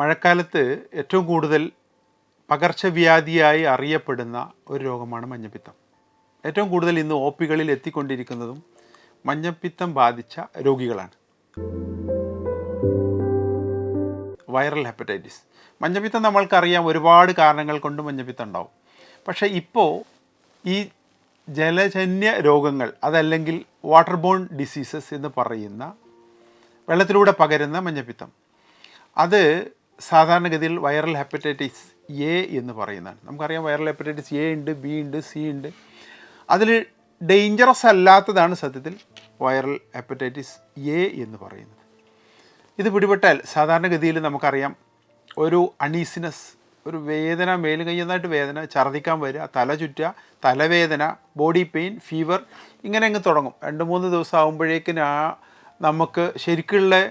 മഴക്കാലത്ത് ഏറ്റവും കൂടുതൽ പകർച്ചവ്യാധിയായി അറിയപ്പെടുന്ന ഒരു രോഗമാണ് മഞ്ഞപ്പിത്തം. ഏറ്റവും കൂടുതൽ ഇന്ന് ഒ പികളിൽ എത്തിക്കൊണ്ടിരിക്കുന്നതും മഞ്ഞപ്പിത്തം ബാധിച്ച രോഗികളാണ്. Viral hepatitis. മഞ്ഞപ്പിത്തം നമ്മൾക്കറിയാം ഒരുപാട് കാരണങ്ങൾ കൊണ്ട് മഞ്ഞപ്പിത്തം ഉണ്ടാവും. പക്ഷേ ഇപ്പോൾ ഈ ജലജന്യ രോഗങ്ങൾ അതല്ലെങ്കിൽ വാട്ടർ ബോൺ ഡിസീസസ് എന്ന് പറയുന്ന വെള്ളത്തിലൂടെ പകരുന്ന മഞ്ഞപ്പിത്തം. അത് സാധാരണഗതിയിൽ വൈറൽ ഹെപ്പറ്റൈറ്റിസ് എ എന്ന് പറയുന്നതാണ്. നമുക്കറിയാം വൈറൽ ഹെപ്പറ്റൈറ്റിസ് എ ഉണ്ട് ബി ഉണ്ട് സി ഉണ്ട്. അതിൽ ഡേഞ്ചറസ് അല്ലാത്തതാണ് സത്യത്തിൽ വൈറൽ ഹെപ്പറ്റൈറ്റിസ് എ എന്ന് പറയുന്നത്. ഇത് പിടിപെട്ടാൽ സാധാരണഗതിയിൽ നമുക്കറിയാം ഒരു അണീസിനസ് ഒരു വേദന മേലും കയ്യുന്നതായിട്ട് വേദന ഛർദ്ദിക്കാൻ വരിക തല ചുറ്റുക തലവേദന ബോഡി പെയിൻ ഫീവർ ഇങ്ങനെ അങ്ങ് തുടങ്ങും. രണ്ട് മൂന്ന് ദിവസം ആകുമ്പോഴേക്കിന് ആ നമുക്ക് ശരിക്കുള്ള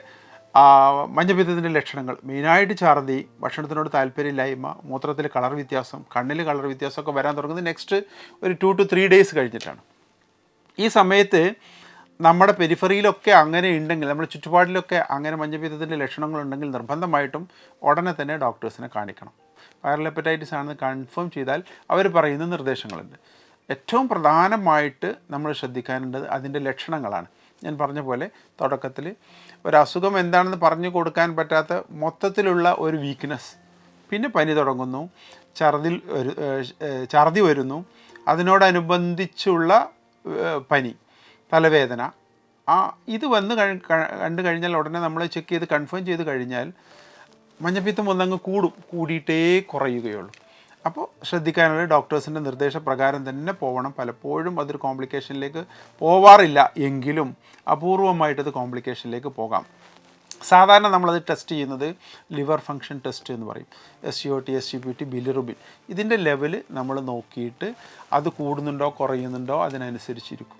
മഞ്ഞപ്പിത്തത്തിന്റെ ലക്ഷണങ്ങൾ. മെയിനായിട്ട് ഛർദി ഭക്ഷണത്തിനോട് താല്പര്യമില്ലായ്മ മൂത്രത്തിൽ കളർ വ്യത്യാസം കണ്ണിൽ കളർ വ്യത്യാസമൊക്കെ വരാൻ തുടങ്ങുന്നത് നെക്സ്റ്റ് ഒരു ടു ടു ത്രീ ഡേയ്സ് കഴിഞ്ഞിട്ടാണ്. ഈ സമയത്ത് നമ്മുടെ പെരിഫറിയിലൊക്കെ അങ്ങനെ ഉണ്ടെങ്കിൽ നമ്മുടെ ചുറ്റുപാടിലൊക്കെ അങ്ങനെ മഞ്ഞപ്പിത്തത്തിന്റെ ലക്ഷണങ്ങളുണ്ടെങ്കിൽ നിർബന്ധമായിട്ടും ഉടനെ തന്നെ ഡോക്ടേഴ്സിനെ കാണിക്കണം. വൈറൽ ഹെപ്പറ്റൈറ്റിസ് ആണെന്ന് കൺഫേം ചെയ്താൽ അവർ പറയുന്ന നിർദ്ദേശങ്ങളുണ്ട്. ഏറ്റവും പ്രധാനമായിട്ട് നമ്മൾ ശ്രദ്ധിക്കാനുള്ളത് അതിന്റെ ലക്ഷണങ്ങളാണ്. ഞാൻ പറഞ്ഞ പോലെ തുടക്കത്തിൽ ഒരു അസുഖം എന്താണെന്ന് പറഞ്ഞു കൊടുക്കാൻ പറ്റാത്ത മൊത്തത്തിലുള്ള ഒരു വീക്ക്നെസ് പിന്നെ പനി തുടങ്ങുന്നു. ഛർദിൽ ഒരു ഛർദി വരുന്നു. അതിനോടനുബന്ധിച്ചുള്ള പനി തലവേദന. ആ ഇത് വന്ന് കണ്ടു കഴിഞ്ഞാൽ ഉടനെ നമ്മൾ ചെക്ക് ചെയ്ത് കൺഫേം ചെയ്ത് കഴിഞ്ഞാൽ മഞ്ഞപ്പിത്തം ഒന്നങ്ങ് കൂടും. കൂടിയിട്ടേ കുറയുകയുള്ളൂ. അപ്പോൾ ശ്രദ്ധിക്കാനുള്ള ഡോക്ടേഴ്സിന്റെ നിർദ്ദേശപ്രകാരം തന്നെ പോകണം പലപ്പോഴും അതൊരു കോംപ്ലിക്കേഷനിലേക്ക് പോവാറില്ല എങ്കിലും അപൂർവമായിട്ടത് കോംപ്ലിക്കേഷനിലേക്ക് പോകാം. സാധാരണ നമ്മളത് ടെസ്റ്റ് ചെയ്യുന്നത് ലിവർ ഫങ്ഷൻ ടെസ്റ്റ് എന്ന് പറയും. S C O T S C P T bilirubin. ഇതിന്റെ ലെവൽ നമ്മൾ നോക്കിയിട്ട് അത് കൂടുന്നുണ്ടോ കുറയുന്നുണ്ടോ അതിനനുസരിച്ചിരിക്കും.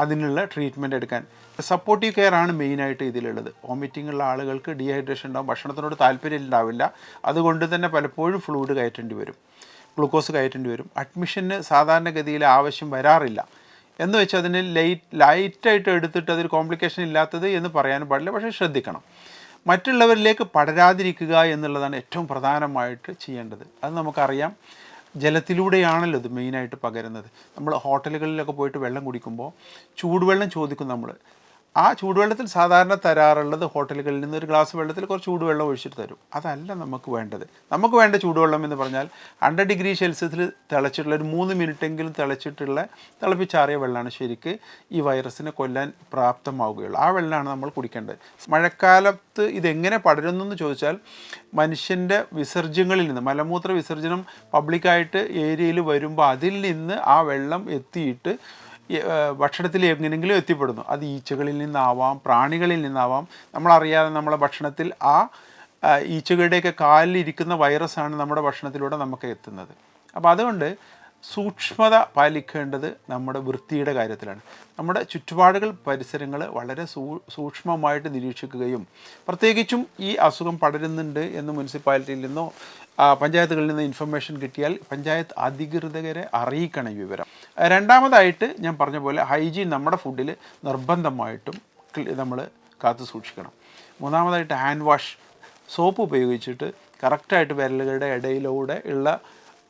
അതിനുള്ള ട്രീറ്റ്മെന്റ് എടുക്കാൻ. സപ്പോർട്ടീവ് കെയർ ആണ് മെയിനായിട്ട് ഇതിലുള്ളത്. വോമിറ്റിംഗ് ഉള്ള ആളുകൾക്ക് ഡീഹൈഡ്രേഷൻ ഉണ്ടാവും ഭക്ഷണത്തിനോട് താല്പര്യം ഉണ്ടാവില്ല. അതുകൊണ്ട് തന്നെ പലപ്പോഴും ഫ്ലൂയിഡ് കയറ്റേണ്ടി വരും. ഗ്ലൂക്കോസ് കയറ്റേണ്ടി വരും. അഡ്മിഷന് സാധാരണഗതിയിൽ ആവശ്യം വരാറില്ല. എന്ന് വെച്ചാൽ അതിന് ലൈറ്റ് ലൈറ്റായിട്ട് എടുത്തിട്ട് അതൊരു കോംപ്ലിക്കേഷൻ ഇല്ലാത്തത് എന്ന് പറയാനും പാടില്ല. പക്ഷേ ശ്രദ്ധിക്കണം. മറ്റുള്ളവരിലേക്ക് പടരാതിരിക്കുക എന്നുള്ളതാണ് ഏറ്റവും പ്രധാനമായിട്ട് ചെയ്യേണ്ടത്. അത് നമുക്കറിയാം. ജലത്തിലൂടെയാണല്ലോ ഇത് മെയിനായിട്ട് പകരുന്നത്. നമ്മൾ ഹോട്ടലുകളിലൊക്കെ പോയിട്ട് വെള്ളം കുടിക്കുമ്പോൾ ചൂടുവെള്ളം ചോദിക്കും നമ്മൾ. ആ ചൂടുവെള്ളത്തിൽ സാധാരണ തരാറുള്ളത് ഹോട്ടലുകളിൽ നിന്ന് ഒരു ഗ്ലാസ് വെള്ളത്തിൽ കുറച്ച് ചൂടുവെള്ളം ഒഴിച്ചിട്ട് തരും. അതല്ല നമുക്ക് വേണ്ടത്. നമുക്ക് വേണ്ട ചൂടുവെള്ളം എന്ന് പറഞ്ഞാൽ ഹൺഡ്രഡ് ഡിഗ്രി സെൽഷ്യസിൽ തിളച്ചിട്ടുള്ള ഒരു മൂന്ന് മിനിറ്റെങ്കിലും തിളച്ചിട്ടുള്ള തിളപ്പിച്ചാറിയ വെള്ളമാണ് ശരിക്ക് ഈ വൈറസിനെ കൊല്ലാൻ പ്രാപ്തമാവുകയുള്ളൂ. ആ വെള്ളമാണ് നമ്മൾ കുടിക്കേണ്ടത്. മഴക്കാലത്ത് ഇതെങ്ങനെ പടരുന്നു എന്ന് ചോദിച്ചാൽ മനുഷ്യന്റെ വിസർജ്യങ്ങളിൽ നിന്ന് മലമൂത്ര വിസർജനം പബ്ലിക്കായിട്ട് ഏരിയയിൽ വരുമ്പോൾ അതിൽ നിന്ന് ആ വെള്ളം എത്തിയിട്ട് ഭക്ഷണത്തിൽ എങ്ങനെങ്കിലും എത്തിപ്പെടുന്നു. അത് ഈച്ചകളിൽ നിന്നാവാം പ്രാണികളിൽ നിന്നാവാം. നമ്മളറിയാതെ നമ്മളെ ഭക്ഷണത്തിൽ ആ ഈച്ചകളുടെയൊക്കെ കാലിലിരിക്കുന്ന വൈറസാണ് നമ്മുടെ ഭക്ഷണത്തിലൂടെ നമുക്ക് എത്തുന്നത്. അപ്പോൾ അതുകൊണ്ട് സൂക്ഷ്മത പാലിക്കേണ്ടത് നമ്മുടെ വൃത്തിയുടെ കാര്യത്തിലാണ്. നമ്മുടെ ചുറ്റുപാടുകൾ പരിസരങ്ങൾ വളരെ സൂക്ഷ്മമായിട്ട് നിരീക്ഷിക്കുകയും പ്രത്യേകിച്ചും ഈ അസുഖം പടരുന്നുണ്ട് എന്ന് മുനിസിപ്പാലിറ്റിയിൽ നിന്നോ പഞ്ചായത്തുകളിൽ നിന്ന് ഇൻഫർമേഷൻ കിട്ടിയാൽ പഞ്ചായത്ത് അധികൃതരെ അറിയിക്കണം വിവരം. രണ്ടാമതായിട്ട് ഞാൻ പറഞ്ഞ പോലെ ഹൈജീൻ നമ്മുടെ ഫുഡിൽ നിർബന്ധമായിട്ടും നമ്മൾ കാത്തു സൂക്ഷിക്കണം. മൂന്നാമതായിട്ട് ഹാൻഡ് വാഷ് സോപ്പ് ഉപയോഗിച്ചിട്ട് കറക്റ്റായിട്ട് വിരലുകളുടെ ഇടയിലൂടെ ഉള്ള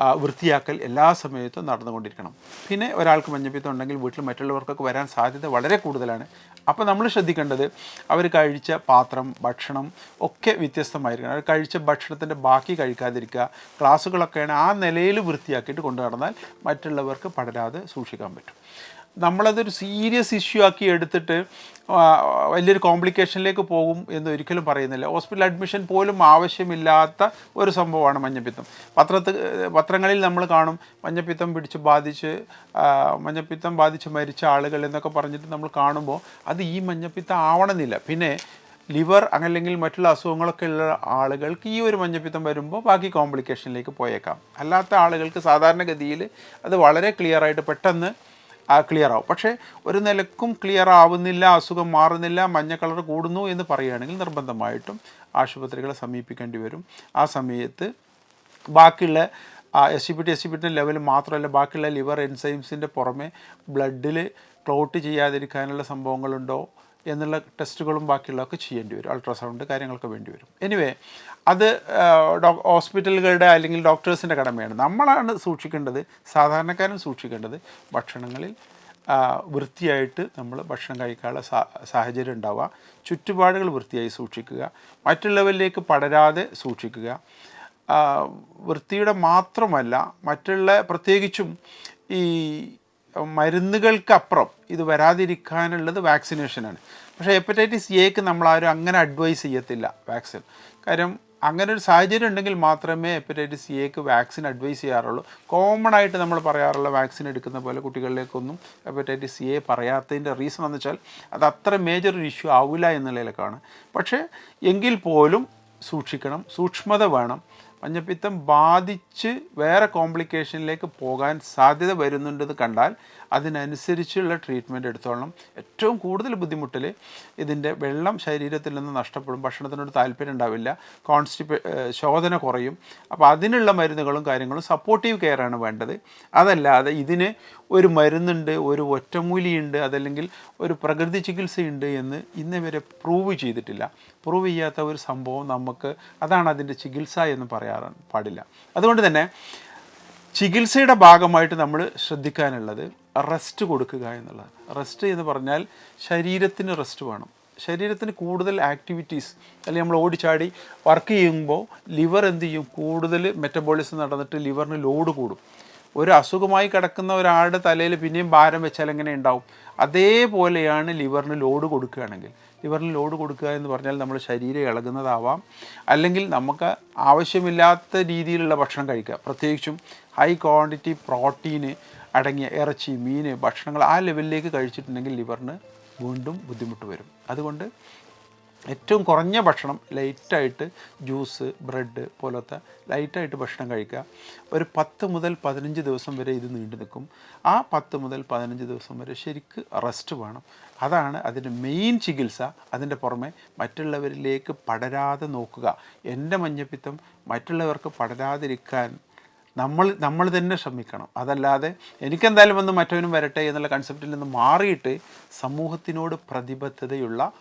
വൃത്തിയാക്കൽ എല്ലാ സമയത്തും നടന്നുകൊണ്ടിരിക്കണം. പിന്നെ ഒരാൾക്ക് മഞ്ഞപ്പിത്തം ഉണ്ടെങ്കിൽ വീട്ടിൽ മറ്റുള്ളവർക്കൊക്കെ വരാൻ സാധ്യത വളരെ കൂടുതലാണ്. അപ്പോൾ നമ്മൾ ശ്രദ്ധിക്കേണ്ടത് അവർ കഴിച്ച പാത്രം ഭക്ഷണം ഒക്കെ വ്യത്യസ്തമായിരിക്കണം. അവർ കഴിച്ച ഭക്ഷണത്തിന്റെ ബാക്കി കഴിക്കാതിരിക്കുക. ക്ലാസ്സുകളൊക്കെയാണ് ആ നിലയിൽ വൃത്തിയാക്കിയിട്ട് കൊണ്ടു നടന്നാൽ മറ്റുള്ളവർക്ക് പടരാതെ സൂക്ഷിക്കാൻ പറ്റും. നമ്മളതൊരു സീരിയസ് ഇഷ്യൂ ആക്കി എടുത്തിട്ട് വലിയൊരു കോംപ്ലിക്കേഷനിലേക്ക് പോകും എന്ന് ഒരിക്കലും പറയുന്നില്ല. ഹോസ്പിറ്റൽ അഡ്മിഷൻ പോലും ആവശ്യമില്ലാത്ത ഒരു സംഭവമാണ് മഞ്ഞപ്പിത്തം. പത്രത്തിൽ പത്രങ്ങളിൽ നമ്മൾ കാണും മഞ്ഞപ്പിത്തം പിടിച്ച് ബാധിച്ച് മഞ്ഞപ്പിത്തം ബാധിച്ച് മരിച്ച ആളുകൾ എന്നൊക്കെ പറഞ്ഞിട്ട് നമ്മൾ കാണുമ്പോൾ അത് ഈ മഞ്ഞപ്പിത്തം ആവണമെന്നില്ല. പിന്നെ ലിവർ അല്ലെങ്കിൽ മറ്റുള്ള അസുഖങ്ങളൊക്കെ ഉള്ള ആളുകൾക്ക് ഈ ഒരു മഞ്ഞപ്പിത്തം വരുമ്പോൾ ബാക്കി കോംപ്ലിക്കേഷനിലേക്ക് പോയേക്കാം. അല്ലാത്ത ആളുകൾക്ക് സാധാരണഗതിയിൽ അത് വളരെ ക്ലിയറായിട്ട് പെട്ടെന്ന് ക്ലിയർ ആവും പക്ഷേ ഒരു നിലക്കും ക്ലിയർ ആവുന്നില്ല അസുഖം മാറുന്നില്ല മഞ്ഞ കളർ കൂടുന്നു എന്ന് പറയുകയാണെങ്കിൽ നിർബന്ധമായിട്ടും ആശുപത്രികളെ സമീപിക്കേണ്ടി വരും. ആ സമയത്ത് ബാക്കിയുള്ള S C P T S C P T level മാത്രമല്ല ബാക്കിയുള്ള ലിവർ എൻസൈംസിന്റെ പുറമെ ബ്ലഡിൽ ക്ലോട്ട് ചെയ്യാതിരിക്കാനുള്ള സംഭവങ്ങളുണ്ടോ? എന്നുള്ള ടെസ്റ്റുകളും ബാക്കിയുള്ളതൊക്കെ ചെയ്യേണ്ടി വരും. അൾട്രാസൗണ്ട് കാര്യങ്ങളൊക്കെ വേണ്ടി വരും. എനിവേ അത് ഹോസ്പിറ്റലുകളുടെ അല്ലെങ്കിൽ ഡോക്ടേഴ്സിന്റെ കടമയാണ്. നമ്മളാണ് സൂക്ഷിക്കേണ്ടത് സാധാരണക്കാരും സൂക്ഷിക്കേണ്ടത് ഭക്ഷണങ്ങളിൽ വൃത്തിയായിട്ട് നമ്മൾ ഭക്ഷണം കഴിക്കാനുള്ള സാഹചര്യം ഉണ്ടാവുക. ചുറ്റുപാടുകൾ വൃത്തിയായി സൂക്ഷിക്കുക. മറ്റുള്ളവരിലേക്ക് പടരാതെ സൂക്ഷിക്കുക. വൃത്തിയുടെ മാത്രമല്ല മറ്റുള്ള പ്രത്യേകിച്ചും ഈ മരുന്നുകൾക്കപ്പുറം ഇത് വരാതിരിക്കാനുള്ളത് വാക്സിനേഷനാണ് പക്ഷേ ഹെപ്പറ്റൈറ്റിസ് എക്ക് നമ്മളാരും അങ്ങനെ അഡ്വൈസ് ചെയ്യത്തില്ല വാക്സിൻ കാര്യം അങ്ങനെ ഒരു സാഹചര്യം ഉണ്ടെങ്കിൽ മാത്രമേ ഹെപ്പറ്റൈറ്റിസ് എക്ക് വാക്സിൻ അഡ്വൈസ് ചെയ്യാറുള്ളൂ. കോമൺ ആയിട്ട് നമ്മൾ പറയാറുള്ള വാക്സിൻ എടുക്കുന്ന പോലെ കുട്ടികളിലേക്കൊന്നും ഹെപ്പറ്റൈറ്റിസ് എ പറയാത്തതിന്റെ റീസൺ എന്ന് വെച്ചാൽ അത് അത്ര മേജർ ഒരു ഇഷ്യൂ ആവില്ല എന്നുള്ളതിലേക്കാണ് പക്ഷേ എങ്കിൽ പോലും സൂക്ഷിക്കണം സൂക്ഷ്മത വേണം. മഞ്ഞപ്പിത്തം ബാധിച്ച് വേറെ കോംപ്ലിക്കേഷനിലേക്ക് പോകാൻ സാധ്യത വരുന്നുണ്ടെന്ന് കണ്ടാൽ അതിനനുസരിച്ചുള്ള ട്രീറ്റ്മെന്റ് എടുത്തോളണം. ഏറ്റവും കൂടുതൽ ബുദ്ധിമുട്ടിൽ ഇതിന്റെ വെള്ളം ശരീരത്തിൽ നിന്ന് നഷ്ടപ്പെടും. ഭക്ഷണത്തിനോട് താല്പര്യം ഉണ്ടാവില്ല. കോൺസ്റ്റിപ്പേ ശോധന കുറയും. അപ്പോൾ അതിനുള്ള മരുന്നുകളും കാര്യങ്ങളും സപ്പോർട്ടീവ് കെയറാണ് വേണ്ടത്. അതല്ലാതെ ഇതിന് ഒരു മരുന്നുണ്ട് ഒരു ഒറ്റമൂലിയുണ്ട് അതല്ലെങ്കിൽ ഒരു പ്രകൃതി ചികിത്സയുണ്ട് എന്ന് ഇന്ന് വരെ പ്രൂവ് ചെയ്തിട്ടില്ല. പ്രൂവ് ചെയ്യാത്ത ഒരു സംഭവം നമുക്ക് അതാണ് അതിന്റെ ചികിത്സ എന്ന് പറയാൻ പാടില്ല. അതുകൊണ്ട് തന്നെ ചികിത്സയുടെ ഭാഗമായിട്ട് നമ്മൾ ശ്രദ്ധിക്കാനുള്ളത് റെസ്റ്റ് കൊടുക്കുക എന്നുള്ളതാണ്. റെസ്റ്റ് എന്ന് പറഞ്ഞാൽ ശരീരത്തിന് റെസ്റ്റ് വേണം. ശരീരത്തിന് കൂടുതൽ ആക്ടിവിറ്റീസ് അല്ലെങ്കിൽ നമ്മൾ ഓടിച്ചാടി വർക്ക് ചെയ്യുമ്പോൾ ലിവർ എന്ത് ചെയ്യും? കൂടുതൽ മെറ്റബോളിസം നടന്നിട്ട് ലിവറിന് ലോഡ് കൂടും. ഒരു അസുഖമായി കിടക്കുന്ന ഒരാളുടെ തലയിൽ പിന്നെയും ഭാരം വെച്ചാൽ എങ്ങനെ ഉണ്ടാവും? അതേപോലെയാണ് ലിവറിന് ലോഡ് കൊടുക്കുകയാണെങ്കിൽ. ലിവറിന് ലോഡ് കൊടുക്കുക എന്ന് പറഞ്ഞാൽ നമ്മൾ ശരീരം ഇളകുന്നതാവാം. അല്ലെങ്കിൽ നമുക്ക് ആവശ്യമില്ലാത്ത രീതിയിലുള്ള ഭക്ഷണം കഴിക്കുക. പ്രത്യേകിച്ചും ഹൈ ക്വാണ്ടിറ്റി പ്രോട്ടീന് അടങ്ങിയ ഇറച്ചി മീൻ ഭക്ഷണങ്ങൾ ആ ലെവലിലേക്ക് കഴിച്ചിട്ടുണ്ടെങ്കിൽ ലിവറിന് വീണ്ടും ബുദ്ധിമുട്ട് വരും. അതുകൊണ്ട് ഏറ്റവും കുറഞ്ഞ ഭക്ഷണം ലൈറ്റായിട്ട് ജ്യൂസ് ബ്രെഡ് പോലത്തെ ലൈറ്റായിട്ട് ഭക്ഷണം കഴിക്കുക. ഒരു പത്ത് മുതൽ പതിനഞ്ച് ദിവസം വരെ ഇത് നീണ്ടു നിൽക്കും. ആ പത്ത് മുതൽ പതിനഞ്ച് ദിവസം വരെ ശരിക്ക് റെസ്റ്റ് വേണം. അതാണ് അതിന്റെ മെയിൻ ചികിത്സ. അതിന്റെ പുറമെ മറ്റുള്ളവരിലേക്ക് പടരാതെ നോക്കുക. എന്റെ മഞ്ഞപ്പിത്തം മറ്റുള്ളവർക്ക് പടരാതിരിക്കാൻ നമ്മൾ നമ്മൾ തന്നെ ശ്രമിക്കണം. അതല്ലാതെ എനിക്കെന്തായാലും വന്ന് മറ്റവനും വരട്ടെ എന്നുള്ള കൺസെപ്റ്റിൽ നിന്ന് മാറിയിട്ട് സമൂഹത്തിനോട് പ്രതിബദ്ധതയുള്ള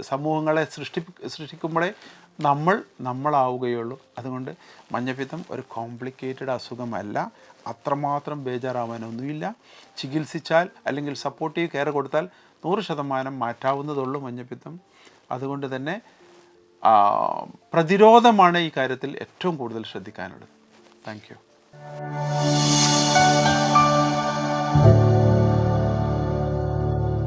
സമൂഹങ്ങളെ സൃഷ്ടി സൃഷ്ടിക്കുമ്പോഴേ നമ്മൾ നമ്മളാവുകയുള്ളൂ. അതുകൊണ്ട് മഞ്ഞപ്പിത്തം ഒരു കോംപ്ലിക്കേറ്റഡ് അസുഖമല്ല. അത്രമാത്രം ബേജാറാവാനൊന്നുമില്ല. ചികിത്സിച്ചാൽ അല്ലെങ്കിൽ സപ്പോർട്ടീവ് കെയർ കൊടുത്താൽ നൂറ് ശതമാനം മാറ്റാവുന്നതുള്ളൂ മഞ്ഞപ്പിത്തം. അതുകൊണ്ട് തന്നെ പ്രതിരോധമാണ് ഈ കാര്യത്തിൽ ഏറ്റവും കൂടുതൽ ശ്രദ്ധിക്കാനുള്ളത്. Thank you.